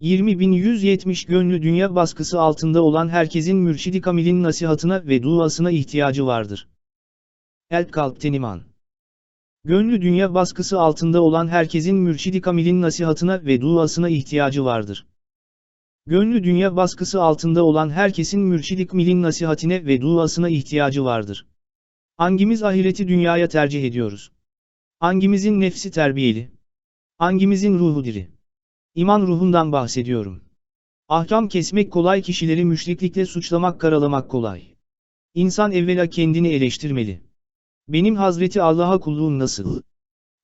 20170 gönlü dünya baskısı altında olan herkesin mürşidi kamilin nasihatına ve duasına ihtiyacı vardır. El Kalp Teniman Gönlü dünya baskısı altında olan herkesin mürşidi kamilin nasihatına ve duasına ihtiyacı vardır. Gönlü dünya baskısı altında olan herkesin mürşidi kamilin nasihatine ve duasına ihtiyacı vardır. Hangimiz ahireti dünyaya tercih ediyoruz? Hangimizin nefsi terbiyeli? Hangimizin ruhu diri? İman ruhundan bahsediyorum. Ahkam kesmek kolay kişileri müşriklikle suçlamak karalamak kolay. İnsan evvela kendini eleştirmeli. Benim Hazreti Allah'a kulluğum nasıl?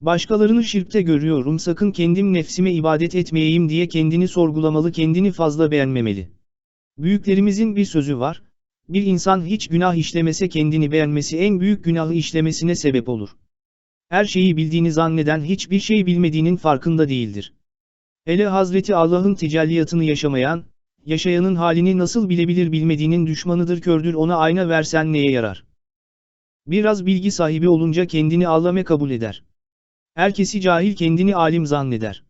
Başkalarını şirkte görüyorum sakın kendim nefsime ibadet etmeyeyim diye kendini sorgulamalı kendini fazla beğenmemeli. Büyüklerimizin bir sözü var, bir insan hiç günah işlemese kendini beğenmesi en büyük günahı işlemesine sebep olur. Her şeyi bildiğini zanneden hiçbir şey bilmediğinin farkında değildir. Hele Hazreti Allah'ın tecelliyatını yaşamayan, yaşayanın halini nasıl bilebilir bilmediğinin düşmanıdır kördür ona ayna versen neye yarar? Biraz bilgi sahibi olunca kendini allame kabul eder. Herkesi cahil kendini alim zanneder.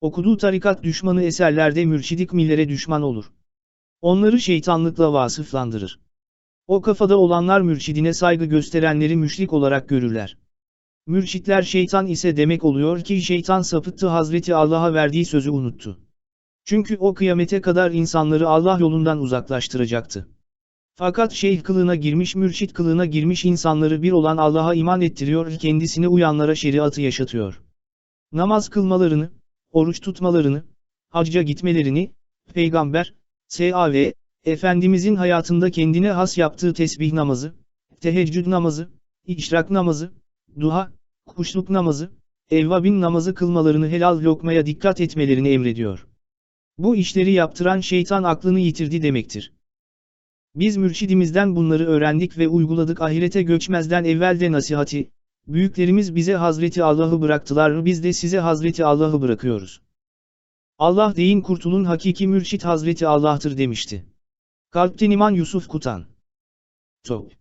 Okuduğu tarikat düşmanı eserlerde mürşidik millere düşman olur. Onları şeytanlıkla vasıflandırır. O kafada olanlar mürşidine saygı gösterenleri müşrik olarak görürler. Mürşitler şeytan ise demek oluyor ki şeytan sapıttı Hazreti Allah'a verdiği sözü unuttu. Çünkü o kıyamete kadar insanları Allah yolundan uzaklaştıracaktı. Fakat şeyh kılığına girmiş mürşit kılığına girmiş insanları bir olan Allah'a iman ettiriyor kendisine uyanlara şeriatı yaşatıyor. Namaz kılmalarını, oruç tutmalarını, hacca gitmelerini, peygamber, S.A.V. Efendimizin hayatında kendine has yaptığı tesbih namazı, teheccüd namazı, işrak namazı, duha, kuşluk namazı, evvabin namazı kılmalarını helal lokmaya dikkat etmelerini emrediyor. Bu işleri yaptıran şeytan aklını yitirdi demektir. Biz mürşidimizden bunları öğrendik ve uyguladık ahirete göçmezden evvel de nasihati, büyüklerimiz bize Hazreti Allah'ı bıraktılar biz de size Hazreti Allah'ı bırakıyoruz. Allah deyin kurtulun hakiki mürşit Hazreti Allah'tır demişti. Kalpten iman Yusuf Kutan. Top.